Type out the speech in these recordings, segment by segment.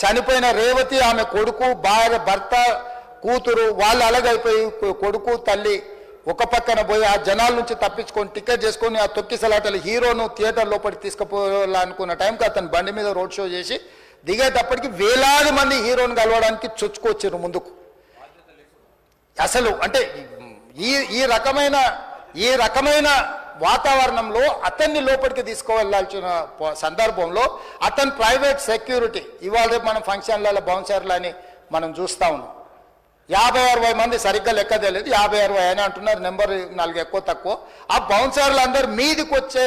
చనిపోయిన రేవతి ఆమె కొడుకు భార్య భర్త కూతురు వాళ్ళు అలాగైపోయి కొడుకు తల్లి ఒక పక్కన పోయి ఆ జనాల నుంచి తప్పించుకొని టికెట్ చేసుకొని ఆ తొక్కిసలాటలు హీరోను థియేటర్ లోపలికి తీసుకుపోవాలనుకున్న టైంకి అతను బండి మీద రోడ్ షో చేసి దిగేటప్పటికి వేలాది మంది హీరోని కలవడానికి చొచ్చుకొచ్చారు ముందుకు. అసలు అంటే ఈ ఈ రకమైన ఈ రకమైన వాతావరణంలో అతన్ని లోపలికి తీసుకువెళ్ళాల్సిన సందర్భంలో అతని ప్రైవేట్ సెక్యూరిటీ ఇవాళ రేపు మనం ఫంక్షన్లలో బౌన్సర్లు అని మనం చూస్తూ ఉన్నాం. యాభై అరవై మంది సరిగ్గా లెక్క తెలియదు యాభై అరవై అని అంటున్నారు నెంబర్ నాలుగు ఎక్కువ తక్కువ. ఆ బౌన్సర్లు అందరు మీదికి వచ్చే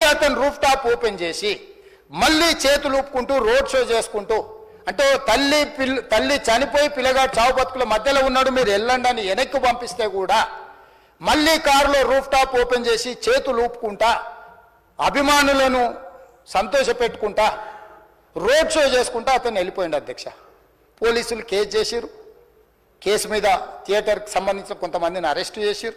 అతను రూఫ్ టాప్ ఓపెన్ చేసి మళ్ళీ చేతులు ఊపుకుంటూ రోడ్ షో చేసుకుంటూ అంటే తల్లి పిల్ల తల్లి చనిపోయి పిల్లగాడు చావు బతుకుల మధ్యలో ఉన్నాడు మీరు వెళ్ళండి అని వెనక్కి పంపిస్తే కూడా మళ్ళీ కారులో రూఫ్ టాప్ ఓపెన్ చేసి చేతులు ఊపుకుంటా అభిమానులను సంతోషపెట్టుకుంటా రోడ్ షో చేసుకుంటా అతను వెళ్ళిపోయింది అధ్యక్ష. పోలీసులు కేసు చేసిరు కేసు మీద థియేటర్కి సంబంధించిన కొంతమందిని అరెస్ట్ చేసిరు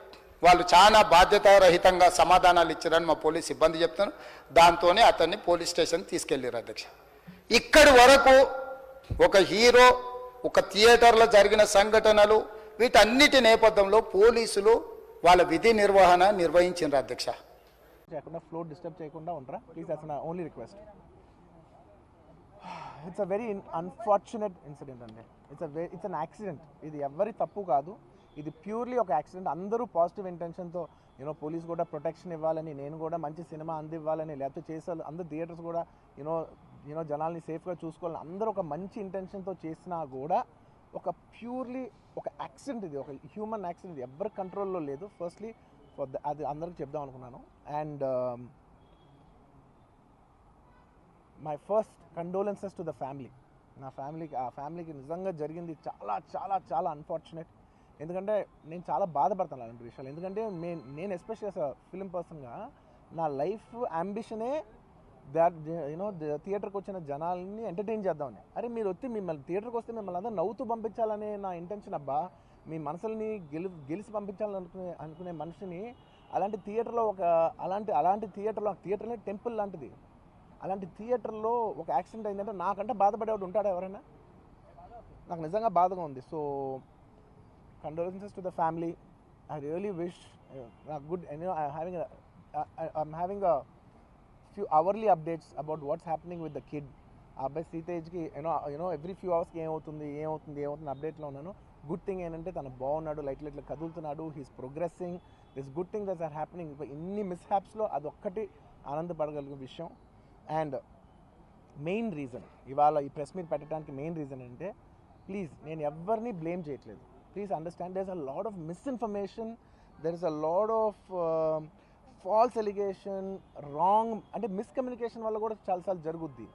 వాళ్ళు చాలా బాధ్యతారహితంగా సమాధానాలు ఇచ్చారని మా పోలీస్ సిబ్బంది చెప్తాను దాంతోనే అతన్ని పోలీస్ స్టేషన్ తీసుకెళ్ళారు అధ్యక్ష. ఇక్కడి వరకు ఒక హీరో ఒక థియేటర్లో జరిగిన సంఘటనలు వీటన్నిటి నేపథ్యంలో పోలీసులు వాళ్ళ విధి నిర్వహణ నిర్వహించారు అధ్యక్ష. చేయకుండా ఫ్లో డిస్టర్బ్ చేయకుండా ఉంటారా ప్లీజ్ దట్స్ నా only request it's a very unfortunate incident అండి. It's a it's an accident ఇది ఎవరి తప్పు కాదు. ఇది ప్యూర్లీ ఒక యాక్సిడెంట్ అందరూ పాజిటివ్ ఇంటెన్షన్తో యూనో పోలీస్ కూడా ప్రొటెక్షన్ ఇవ్వాలని నేను కూడా మంచి సినిమా అందివ్వాలని లేకపోతే చేసే అందరు థియేటర్స్ కూడా యూనో యూనో జనాల్ని సేఫ్గా చూసుకోవాలని అందరూ ఒక మంచి ఇంటెన్షన్తో చేసినా కూడా ఒక ప్యూర్లీ ఒక యాక్సిడెంట్ ఇది ఒక హ్యూమన్ యాక్సిడెంట్ ఇది. ఎవరి కంట్రోల్లో లేదు. ఫస్ట్లీ ఫర్ ద అది అందరికి చెప్దాం అనుకున్నాను. And my first condolences to the family నా ఫ్యామిలీకి ఆ ఫ్యామిలీకి నిజంగా జరిగింది చాలా చాలా చాలా అన్ఫార్చునేట్ ఎందుకంటే నేను చాలా బాధపడతాను అలాంటి విషయాలు. ఎందుకంటే నేను నేను ఎస్పెషల్గా ఫిలిం పర్సన్గా నా లైఫ్ అంబిషనే దాట్ యూనో థియేటర్కి వచ్చిన జనాల్ని ఎంటర్టైన్ చేద్దామని. అరే మీరు వచ్చి మిమ్మల్ని థియేటర్కి వస్తే మిమ్మల్ని అందరూ నవ్వుతూ పంపించాలనే నా ఇంటెన్షన్ అబ్బా. మీ మనసుల్ని గెలి గెలిచి పంపించాలని అనుకునే అనుకునే మనిషిని అలాంటి థియేటర్లో ఒక అలాంటి అలాంటి థియేటర్లో థియేటర్నే టెంపుల్ లాంటిది. అలాంటి థియేటర్లో ఒక యాక్సిడెంట్ అయిందంటే నాకంటే బాధపడేవాడు ఉంటాడు ఎవరైనా? నాకు నిజంగా బాధగా ఉంది. So condolences to the family I really wish good having I'm I'm having a few updates about about happening with with kid ఆ అబ్బాయి సీతేజ్కి you know you know every few అవర్స్కి ఏమవుతుంది ఏమవుతుంది ఏమవుతుంది అప్డేట్లో ఉన్నాను. గుడ్ థింగ్ ఏంటంటే తను బాగున్నాడు లైట్ లైట్లో కదులుతున్నాడు he's progressing this good thing that's are happening ఇన్ని మిస్ హ్యాప్స్లో అదొక్కటి ఆనందపడగలిగే విషయం. అండ్ మెయిన్ రీజన్ ఇవాళ ఈ ప్రెస్ మీట్ పెట్టడానికి మెయిన్ రీజన్ అంటే ప్లీజ్ నేను ఎవరిని బ్లేమ్ చేయట్లేదు. Please understand there is a lot of misinformation there is a lot of false allegation wrong అంటే మిస్కమ్యూనికేషన్ వల్ల కూడా చాలాసార్లు జరుగుద్ది.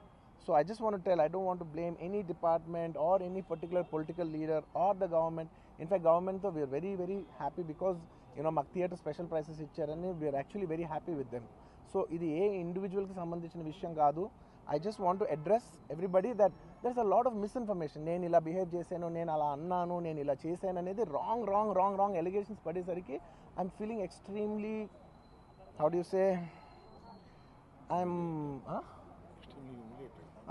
So I just want tell I don't want blame any department or any particular political leader or the government in fact గవర్నమెంట్తో we're very very happy because you know మాకు theatre special prices ఇచ్చారని we're actually very happy with them so ఇది ఏ ఇండివిజువల్కి సంబంధించిన విషయం కాదు. I just want to address everybody that there is a lot of misinformation నేను ఇలా బిహేవ్ చేశాను నేను అలా అన్నాను నేను ఇలా చేశాను అనేది wrong wrong wrong wrong allegations పడేసరికి I'm feeling extremely how do say I'm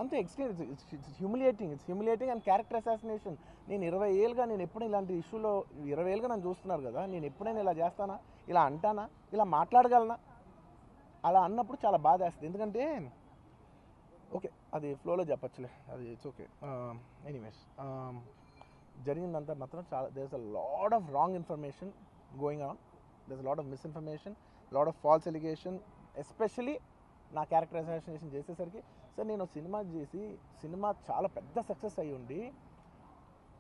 అంతే extreme it's humiliating it's humiliating and character assassination నేను ఇరవై ఏళ్ళుగా నేను ఎప్పుడు ఇలాంటి ఇష్యూలో ఇరవై ఏళ్ళుగా నన్ను చూస్తున్నారు కదా నేను ఎప్పుడైనా ఇలా చేస్తానా ఇలా అంటానా ఇలా మాట్లాడగలనా? అలా అన్నప్పుడు చాలా బాధ వేస్తుంది ఎందుకంటే అది ఫ్లోలో చెప్పచ్చులే. అది ఇట్స్ ఓకే ఎనీవేస్ జరిగిందంతా మాత్రం చాలా there's a lot of wrong information going on there lot of misinformation lot of false allegation especially నా క్యారెక్టర్ చేసేసరికి. సార్ నేను సినిమా చేసి సినిమా చాలా పెద్ద సక్సెస్ అయ్యి ఉండి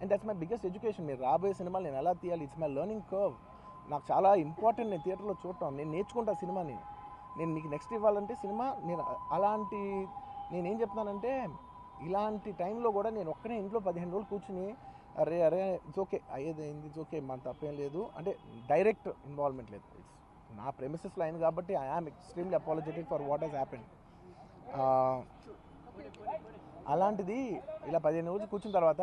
And that's my biggest education మీరు రాబోయే సినిమాలు నేను ఎలా తీయాలి? ఇట్స్ మై లెర్నింగ్ కర్వ్ నాకు చాలా ఇంపార్టెంట్ నేను థియేటర్లో చూడటం. నేను నేర్చుకుంటా సినిమాని నేను. నీకు నెక్స్ట్ ఇవ్వాలంటే సినిమా నేను అలాంటి నేనేం చెప్తున్నానంటే ఇలాంటి టైంలో కూడా నేను ఒక్కనే ఇంట్లో పదిహేను రోజులు కూర్చుని అరే అరే ఇట్స్ ఓకే అయ్యేది అయింది ఇట్స్ ఓకే మన తప్పేం లేదు. అంటే డైరెక్ట్ ఇన్వాల్వ్మెంట్ లేదు. ఇట్స్ నా ప్రెమిసెస్లో అయింది కాబట్టి I am extremely apologetic for what he's happen అలాంటిది ఇలా పదిహేను రోజులు కూర్చున్న తర్వాత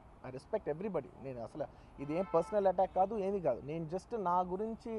I respect everybody నేను అసలు ఇది ఏం పర్సనల్ అటాక్ కాదు ఏమీ కాదు. నేను జస్ట్ నా గురించి